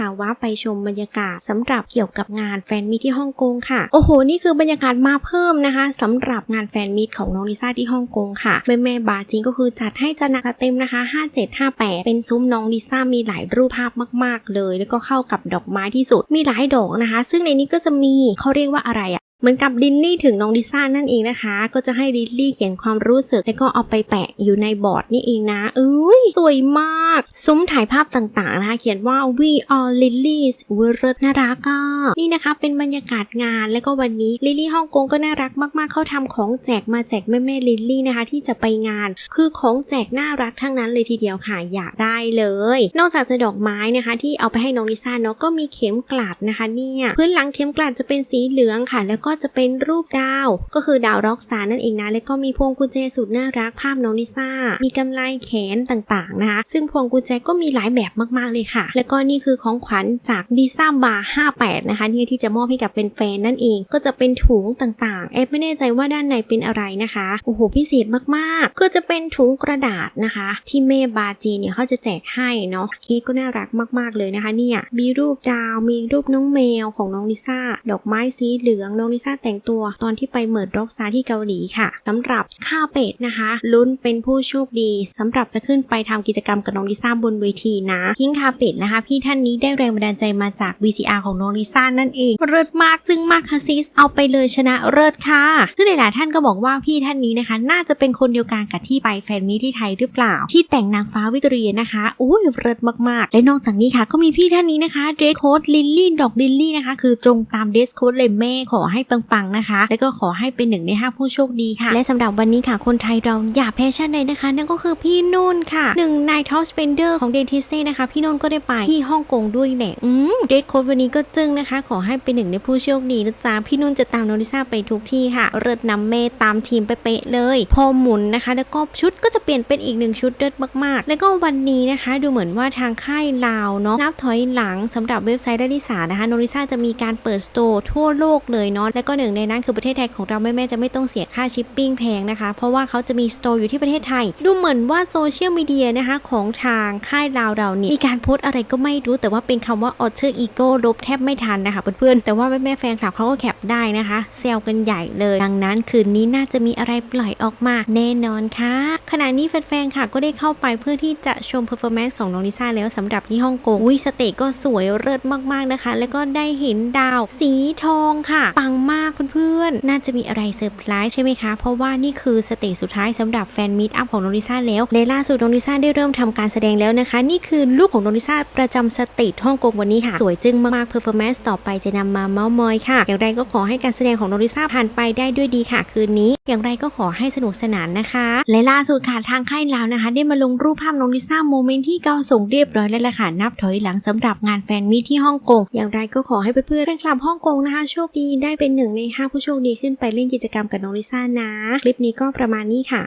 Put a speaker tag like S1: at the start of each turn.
S1: ค่ะว่าไปชมบรรยากาศสำหรับเกี่ยวกับงานแฟนมิตที่ฮ่องกงค่ะ โอ้โห นี่คือบรรยากาศมาเพิ่มนะคะสำหรับงานแฟนมิตของน้องลิซ่าที่ฮ่องกงค่ะ แม่แม่บาจริงก็คือจัดให้จะหนักเต็มนะคะ 5758 เป็นซุ้มน้องลิซ่ามีหลายรูปภาพมาก ๆ เลย แล้วก็เข้ากับดอกไม้ที่สุดมีหลายดอกนะคะ ซึ่งในนี้ก็จะมีเขาเรียกว่าอะไรอะ เหมือนกับดินลี่ถึงน้องลิซ่านั่นเองนะคะ ก็จะให้ดินลี่เขียนความรู้สึก แล้วก็เอาไปแปะอยู่ในบอร์ดนี่เองนะเอ้ยสวยมากซุ้มถ่ายภาพต่างๆนะคะเขียนว่า we are lilies เวอร์น่ารักอะนี่นะคะเป็นบรรยากาศงานแล้วก็วันนี้ลิลลี่ฮ่องกงก็น่ารักมากๆ เขาทำของแจกมาแจกแม่ๆลิลลี่นะคะ ที่จะไปงาน คือของแจกน่ารักทั้งนั้นเลยทีเดียวค่ะอยากได้เลย นอกจากจะดอกไม้นะคะ ที่เอาไปให้น้องลิซ่าเนาะก็มีเข็มกลัดนะคะเนี่ยพื้นหลังเข็มกลัดจะเป็นสีเหลืองค่ะ แล้วก็จะเป็นรูปดาว ก็คือดาวร็อกสตาร์นั่นเองนะแล้วก็มีพวงกุญแจสุดน่ารักภาพน้องลิซ่า มีกำไลแขนต่างๆนะคะ ซึ่งพวงกุญแจก็มีหลายแบบมากๆเลยค่ะ แล้วก็นี่คือของขวัญจากดิซ่าบาร์58 นะคะเนี่ยที่จะมอบให้กับแฟนๆนั่นเอง ก็จะเป็นถุงต่างๆ แอบไม่แน่ใจว่าด้านในเป็นอะไรนะคะโอ้โหพิเศษมากๆ ก็จะเป็นถุงกระดาษนะคะ ที่เม่บาจีเนี่ยเขาจะแจกให้เนาะเค้กก็น่ารักมากๆเลยนะคะเนี่ยมีรูปดาวมีรูปน้องแมวของน้องลิซ่าดอกไม้สีเหลืองน้องลิซ่าแต่งตัวตอนที่ไปเมิดร็อกสตาร์ที่เกาหลีค่ะสำหรับข้าเป็ดนะคะ ลุ้นเป็นผู้โชคดีสำหรับจะขึ้นไปทำกิจกรรมกับน้องลิซ่าบนเวทีนะคิงคาเป็ดนะคะ พี่ท่านนี้ได้แรงบันดาลใจมาจาก VCR ของน้องลิซ่านั่นเองเลิศมากจึงมากค่ะซิสเอาไปเลยชนะเลิศค่ะซึ่งหลายๆท่านก็บอกว่าพี่ท่านนี้นะคะ น่าจะเป็นคนเดียวกันกับที่ไปแฟนมีที่ไทยหรือเปล่า ที่แต่งนางฟ้าวิตรีนะคะอุ้ยเลิศมากๆ และนอกจากนี้ค่ะ ก็มีพี่ท่านนี้นะคะเดรสโค้ดลิลลี่ดอกลิลลี่นะคะ คือตรงตามเดรสโค้ดเลยแม่ขอให้ปังๆนะคะ แล้วก็ขอให้เป็นหนึ่งในห้าผู้โชคดีค่ะ และสำหรับวันนี้ค่ะคนไทยเราอย่าแพ้ชาติใดนะคะ นั่นก็คือพี่นุ่นค่ะหนึ่งในท็อปสเปนเดอร์ของเดนทิสเซ่นะคะ พี่นุ่นก็ได้ไปที่ฮ่องกงด้วยแหละอืมเดรสโค้ดวันนี้ก็จึงนะคะ ขอให้เป็นหนึ่งในผู้โชคดีนะจ๊ะพี่นุ่นจะตามโนริซ่าไปทุกที่ค่ะ เริดนำเมตามทีมไปเป๊ะเลย พอหมุนนะคะ แล้วก็ชุดก็จะเปลี่ยนเป็นอีกหนึ่งชุดเลิศมากๆ แล้วก็วันนี้นะคะ ดูเหมือนว่าทางค่ายลาวเนาะนับถอยหลังสำหรับเว็บไซต์ดาริสานะคะโนริซาจะมีการเปิดสโตร์ทั่วโลกเลยเนาะแล้วก็หนึ่งในนั้นคือประเทศไทยของเราแม่ๆจะไม่ต้องเสียค่าชิปปิ้งแพงนะคะ เพราะว่าเขาจะมีสโตร์อยู่ที่ประเทศไทย ดูเหมือนว่าโซเชียลมีเดียนะคะของทางค่ายลาวเราเนี่ยมีการโพสต์อะไรก็ไม่รู้ แต่ว่าเป็นคำว่า Otter Ego ลบแทบไม่ทันนะคะเพื่อนๆแต่ว่าแม่ๆแฟนคลับเขาก็แคปได้นะคะเซลกันใหญ่เลย ดังนั้นคืนนี้น่าจะมีอะไรปล่อยออกมาแน่นอนค่ะ ขณะนี้แฟนๆค่ะก็ได้เข้าไปเพื่อที่จะชมเพอร์ฟอร์แมนซ์ของน้องลิซ่าแล้วสำหรับที่ฮ่องกงอุ้ยสเตก็สวยเลิศมากๆนะคะ แล้วก็ได้เห็นดาว สีทองค่ะปังมากเพื่อนๆ น่าจะมีอะไรเซอร์ไพรส์ใช่ไหมคะ เพราะว่านี่คือสเตจสุดท้ายสำหรับแฟนมีตอัพของน้องลิซ่าแล้วและล่าสุดน้องลิซ่าได้เริ่มทำการแสดงแล้วนะคะ นี่คือลูกของน้องลิซ่าประจำสเตจฮ่องกงวันนี้ค่ะ สวยจึ้งมากๆเพอร์ฟอร์แมนซ์ต่อไปจะนำมาเมาส์มอยค่ะ อย่างไรก็ขอให้การแสดงของน้องลิซ่าผ่านไปได้ด้วยดีค่ะ คืนนี้ อย่างไรก็ขอให้สนุกสนานนะคะและล่าสุดค่ะทางค่ายลาวนะคะ ได้มาลงรูปภาพน้องลิซ่าโมเมนต์ที่เกาส่งเรียบร้อยแล้วล่ะค่ะนับถอยหลังสำหรับงานแฟนมีตที่ฮ่องกงอย่างไรก็ขอให้เพื่อนๆแฟนคลับฮ่องกงนะคะโชคดีได้เป็นหนึ่งในห้าผู้โชคดีขึ้นไปเล่นกิจกรรมกับน้องลิซ่านะ คลิปนี้ก็ประมาณนี้ค่ะ